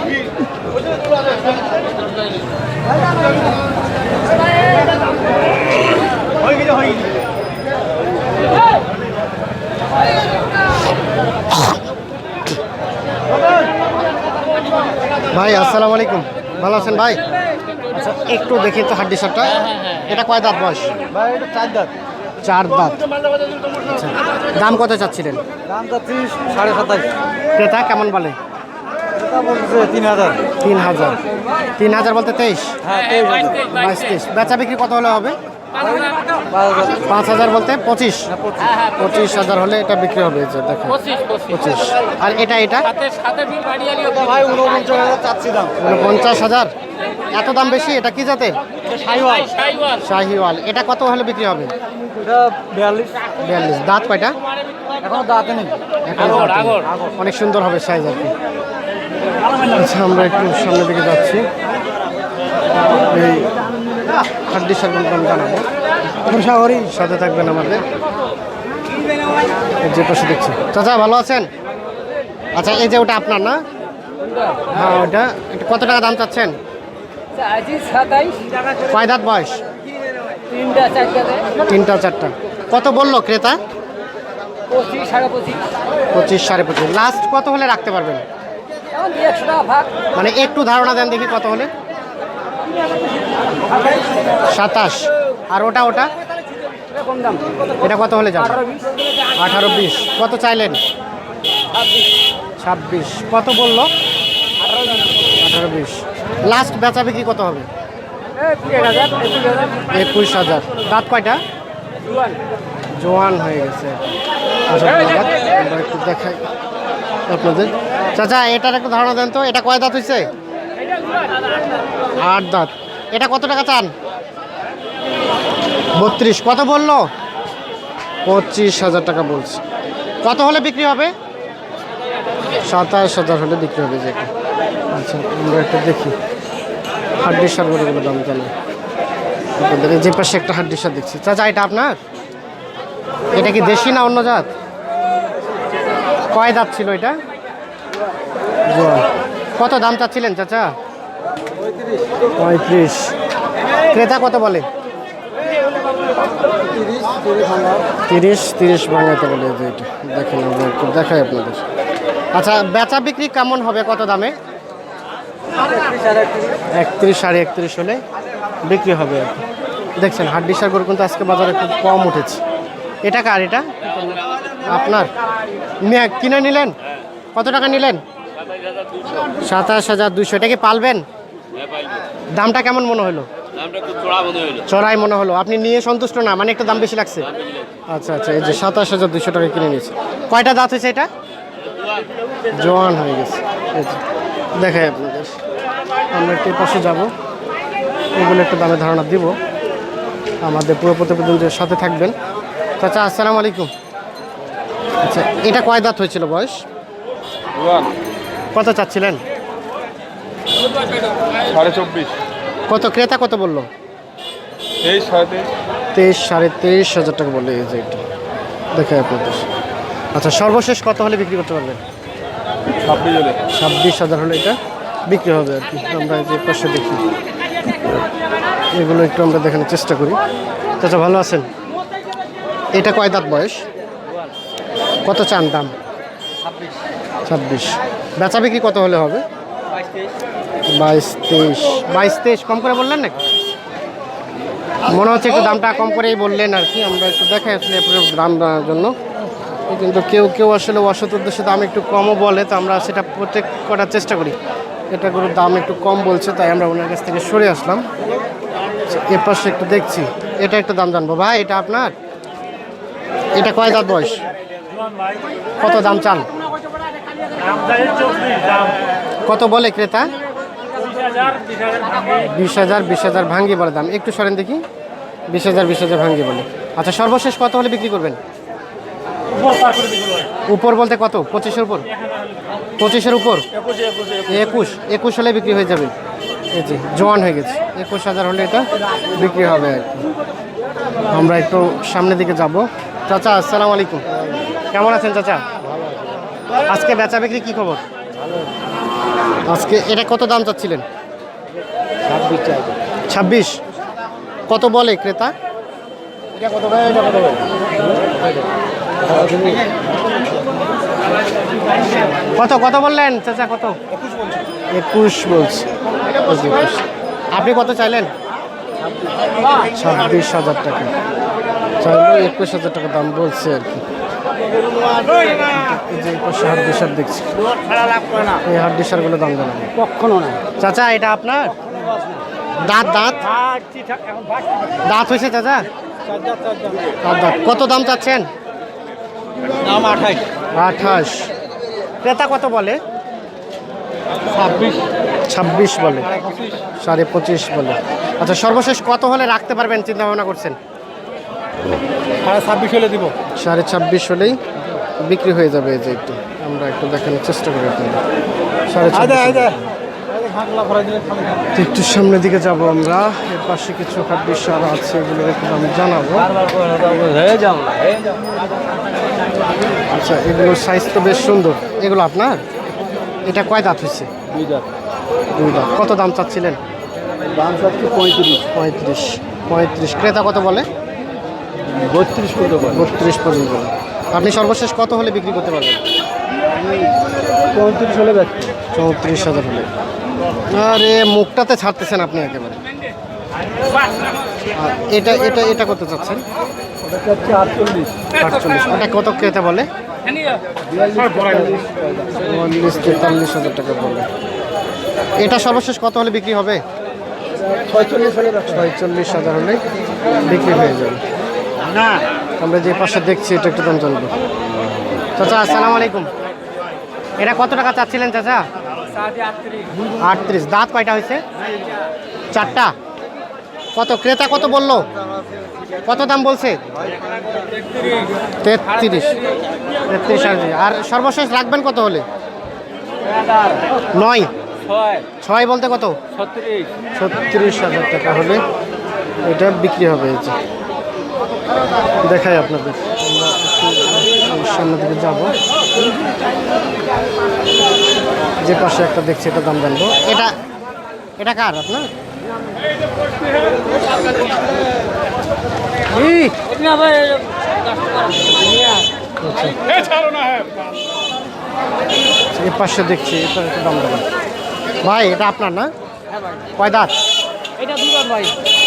কি ভাই আসসালামু আলাইকুম। ভালো আছেন ভাই? আচ্ছা একটু দেখি তো হাড্ডি শার্টটা এটা কয় দাঁত বয়স? ভাই এটা চার দাঁত। চার দাঁত। আচ্ছা দাম কত চাচ্ছিলেন? দাম যাচ্ছি সাড়ে সাতাশ। ক্রেতা কেমন বলে? তিন হাজার। তিন হাজার। তিন হাজার বলতে তেইশ? হ্যাঁ তেইশ বাইশ তেইশ। বেচা বিক্রি কত হলে হবে? পাঁচ হাজার। বলতে পঁচিশ? হ্যাঁ, পঁচিশ। পঁচিশ। হাজার হলে এটা বিক্রি হবে যে দেখেন। পঁচিশ আর এটা এটা? উনপঞ্চাশ হাজার পঞ্চাশ হাজার? এত দাম বেশি? এটা কি জাতের? সাইওয়াল শাহিওয়াল। এটা কত হলে বিক্রি হবে? এটা বিয়াল্লিশ। বিয়াল্লিশ। দাঁত কয়টা? এখনও দাঁতে নেই। অনেক সুন্দর হবে সাইজ আর কি। আচ্ছা আমরা একটু সামনের দিকে যাচ্ছি। এই সারগুলো আমি জানাব? সাগরি সাথে থাকবেন আমাদের। এই যে পাশে দেখছি। চাচা ভালো আছেন? আচ্ছা এই যে ওটা আপনার না? হ্যাঁ ওটা। এটা কত টাকা দাম চাচ্ছেন? কয় দাঁত বয়স? তিনটা চারটা। কত বলল ক্রেতা? পঁচিশ সাড়ে পঁচিশ। লাস্ট কত হলে রাখতে পারবেন? মানে একটু ধারণা দেন দেখি কত হলে। সাতাশ। আর ওটা ওটা? এটা কত হলে যাবে? আঠারো বিশ। কত চাইলেন? ছাব্বিশ। কত বলল? আঠারো বিশ। লাস্ট বেচা বিক্রি কত হবে? একুশ হাজার। দাঁত কয়টা? জোয়ান হয়ে গেছে। আচ্ছা, দেখাই আপনাদের। চাচা এটার একটু ধারণা দেন তো এটা কয় দাঁত হয়েছে আট দাঁত। এটা কত টাকা চান? বত্রিশ। কত বলল? পঁচিশ হাজার টাকা বলছে। কত হলে বিক্রি হবে? সাতাশ হাজার হলে বিক্রি হবে যেটা আচ্ছা আমরা একটা দেখি। হাড্ডির সার বলে দাম জানি আপনাদের যে পাশে একটা হাড্ডির সার দেখছি। চাচা এটা আপনার? এটা কি দেশি না অন্য জাত? কয় দাঁত ছিল এটা। কত দাম চাচ্ছিলেন চাচা? পঁয়ত্রিশ। ক্রেতা কত বলে? তিরিশ তিরিশ বাঙাইতে বলে দেখেন একটু দেখাই আপনাদের। আচ্ছা বেচা বিক্রি কেমন হবে কত দামে? একত্রিশ সাড়ে একত্রিশ হলে বিক্রি হবে আর কি। দেখছেন, হাড্ডি সার গরু কিন্তু আজকে বাজারে খুব কম উঠেছে। এটা কার এটা? আপনার? কিনে নিলেন? কত টাকা নিলেন? সাতাশ হাজার দুশো এটা কি পালবেন? দামটা কেমন মনে হলো? চড়াই মনে হলো। আপনি নিয়ে সন্তুষ্ট না মানে একটু দাম বেশি লাগছে? আচ্ছা আচ্ছা এই যে সাতাশ হাজার দুশো টাকা কিনে নিয়েছে। কয়টা দাঁত হয়েছে এটা? জোয়ান হয়ে গেছে। দেখাই আপনাদের। আমরা একটু পাশে যাব। এগুলো একটু দামে ধারণা দিব। আমাদের পুরো প্রতিবেদনদের সাথে থাকবেন। আচ্ছা আসসালামু আলাইকুম। আচ্ছা এটা কয় দাঁত হয়েছিল বয়স? কত চাচ্ছিলেন? সাড়ে চব্বিশ। কত? ক্রেতা কত বলল? তেইশ সাড়ে তেইশ। সাড়ে তেইশ হাজার টাকা বলে এই যে এটা। দেখে আপনাদের। আচ্ছা সর্বশেষ কত হলে বিক্রি করতে পারবেন? ছাব্বিশ হাজার হলে এটা বিক্রি হবে আর কি। আমরা যে পাশে দেখি। এগুলো একটু আমরা দেখানোর চেষ্টা করি। চাচা, ভালো আছেন? এটা কয় দাঁত বয়স? কত চান দাম? ছাব্বিশ। বেচা বিক্রি কত হলে হবে? বাইশ তেইশ। বাইশ তেইশ। কম করে বললেন নাকি? মনে হচ্ছে একটু দামটা কম করেই বললেন আর কি। আমরা একটু দেখে আসলে দাম জন্য। কিন্তু কেউ কেউ আসলে অসৎ উদ্দেশ্যে দাম একটু কমও বলে, তো আমরা সেটা প্রত্যেক করার চেষ্টা করি। এটা গরুর দাম একটু কম বলছে, তাই আমরা ওনার কাছ থেকে সরে আসলাম। এ পাশে একটু দেখছি। এটা একটা দাম জানব। ভাই, এটা আপনার? এটা কয় দাঁত বয়স? কত দাম চান? কত বলে ক্রেতা? বিশ হাজার বিশ হাজার ভাঙ্গি বলে দাম। একটু সরেন দেখি। বিশ হাজার বিশ হাজার ভাঙ্গি বলে। আচ্ছা সর্বশেষ কত হলে বিক্রি করবেন? উপর বলতে কত? পঁচিশের উপর? পঁচিশের উপর? একুশ একুশ হলে বিক্রি হয়ে যাবে। এই যে জোয়ান হয়ে গেছে। একুশ হাজার হলে এটা বিক্রি হবে আর কি। আমরা একটু সামনের দিকে যাব। চাচা আসসালামু আলাইকুম। কেমন আছেন চাচা? আজকে বেচা বিক্রি কী খবর? আজকে এটা কত দাম চাচ্ছিলেন? ছাব্বিশ কত বলে ক্রেতা? এটা কত এটা কত ভাই? কত কত বললেন? চাচা কত? একুশ বলছি। আপনি কত চাইলেন? ছাব্বিশ হাজার টাকা। চাইলে একুশ হাজার টাকা দাম বলছে আর কি। যে একুশ হাড্ডি সার দেখছি। এই হাড্ডি সারগুলো দাম জানাব কখনো না। চাচা এটা আপনার? দাঁত দাঁত? দাঁত হয়েছে চাচা? দাঁত দাঁত। কত দাম চাচ্ছেন? দাম আঠাইশ আঠাশ। ক্রেতা কত বলে? ছাব্বিশ। ছাব্বিশ বলে। সাড়ে পঁচিশ বলে। আচ্ছা সর্বশেষ কত হলে রাখতে পারবেন চিন্তা ভাবনা করছেন? সাড়ে ছাব্বিশ হলে দিব। সাড়ে ছাব্বিশ হলেই বিক্রি হয়ে যাবে এই যে একটু। আমরা একটু দেখানোর চেষ্টা করি আপনাদের। সাড়ে একটু সামনের দিকে যাব আমরা। এর পাশে কিছু খাদ্য সার আছে এগুলো একটু দাম জানাব। হয়ে যাও হয়ে যাও আচ্ছা এগুলোর সাইজ তো বেশ সুন্দর। এগুলো আপনার? এটা কয় দাঁত হয়েছে? দুই দাঁত। দুই দাঁত। কত দাম চাচ্ছিলেন? দাম চাচ্ছি পঁয়ত্রিশ। পঁয়ত্রিশ। পঁয়ত্রিশ। ক্রেতা কত বলে? বত্রিশ পর্যন্ত বত্রিশ পর্যন্ত আপনি সর্বশেষ কত হলে বিক্রি করতে পারবেন? চৌত্রিশ হলে চৌত্রিশ হাজার হলে। আরে মুখটাতে ছাড়তেছেন আপনি একেবারে। এটা এটা এটা করতে চাচ্ছেন? আটচল্লিশ আটচল্লিশ। ওটা কত ক্রেতা বলে? চুয়াল্লিশ তেতাল্লিশ হাজার টাকা বলে। এটা সর্বশেষ কত হলে বিক্রি হবে? ছয়চল্লিশ হাজার হলে বিক্রি হয়ে যাবে। না। আমরা যে পাশে দেখছি এটা একটু দাম জানব। চাচা আসসালামু আলাইকুম। এটা কত টাকা চাচ্ছিলেন চাচা? আটত্রিশ। দাঁত কয়টা হয়েছে? চারটা? কত ক্রেতা কত বলল? কত দাম বলছে? তেত্রিশ। তেত্রিশ হাজার। আর সর্বশেষ রাখবেন কত হলে? নয়। ছয়। বলতে কত? ছত্রিশ। হাজার টাকা হলে এটা বিক্রি হবে এই যে। দেখাই আপনাদের। সামনের দিকে যাব। যে পাশে একটা দেখছি এটা দাম জানব। এটা এটা কার আপনার? আচ্ছা, এ পাশে দেখছি দাম ভাই এটা আপনার না? কয় দাঁত? এটা দুবার ভাই।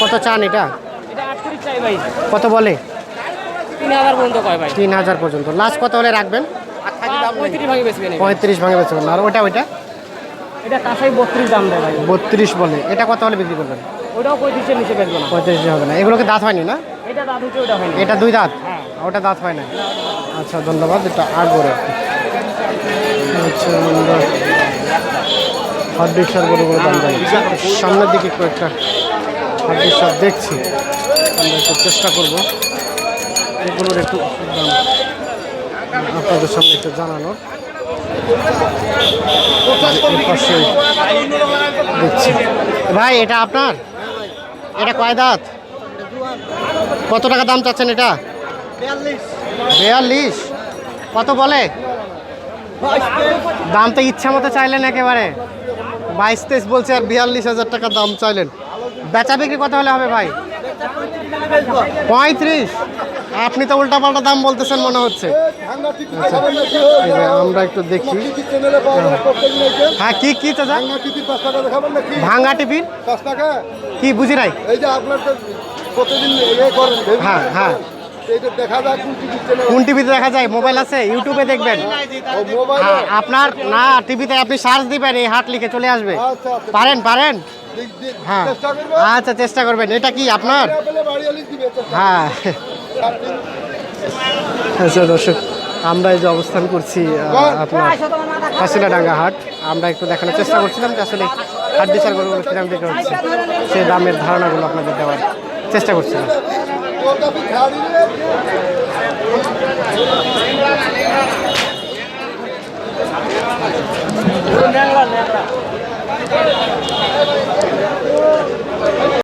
কত চান এটা? এটা আটত্রিশ চাই ভাই। কত বলে? তিন হাজার পর্যন্ত কয় ভাই। তিন হাজার পর্যন্ত। লাস্ট কত হলে রাখবেন? পঁয়ত্রিশ ভাঙে বেচবেন। আর ওটা ওইটা? এটা কাঁচাই বত্রিশ দাম দেয় ভাই। বত্রিশ বলে। এটা কত হলে বিক্রি করবেন? ওটাও পঁয়ত্রিশের নিচে বেচবো না পঁয়ত্রিশ হবে না। এগুলোকে দাঁত হয়নি না? এটা দাঁত হচ্ছে ওটা হয়নি। এটা দুই দাঁত? হ্যাঁ। ওটা দাঁত হয় না। আচ্ছা ধন্যবাদ। এটা আগরে আচ্ছা আমরা হাট রিক্সার গরুগুলো দাম জানি সামনের দিকে কয়েকটা হাট রিক্সা দেখছি। আমরা একটু চেষ্টা করব। এগুলোর একটু দাম আপনাদের সামনে একটু জানানোর। ভাই, এটা আপনার? এটা কয় দাঁত? কত টাকা দাম চাচ্ছেন এটা? বিয়াল্লিশ। কত বলে? দাম তো ইচ্ছা মতো চাইলেন একেবারে। বাইশ তেইশ বলছে আর বিয়াল্লিশ হাজার টাকা দাম চাইলেন। বেচা বিক্রি কত হলে হবে ভাই? পঁয়ত্রিশ। আপনি তো উল্টা পাল্টা দাম বলতেছেন মনে হচ্ছে। আচ্ছা, আমরা একটু দেখি। হ্যাঁ কি কি চাচা? ভাঙ্গা টিফিন? কি বুঝি নাই? এই যে আপনার প্রতিদিন হ্যাঁ হ্যাঁ। কোন টিভিতে দেখা যায়? মোবাইল আছে? ইউটিউবে দেখবেন? হ্যাঁ, আপনার না টিভিতে আপনি সার্চ দিবেন এই হাট লিখে চলে আসবে। আচ্ছা আচ্ছা। পারেন পারেন। হ্যাঁ। আচ্ছা চেষ্টা করবেন। এটা কি আপনার? হ্যাঁ। আচ্ছা দর্শক, আমরা এই যে অবস্থান করছি আপনার হাসিলাডাঙ্গা হাট, আমরা একটু দেখানোর চেষ্টা করছিলাম যে আসলে হাট বিচার গরুগুলো কিরম বিক্রি হচ্ছে। সেই দামের ধারণাগুলো আপনাদের দেওয়ার চেষ্টা করছিলাম।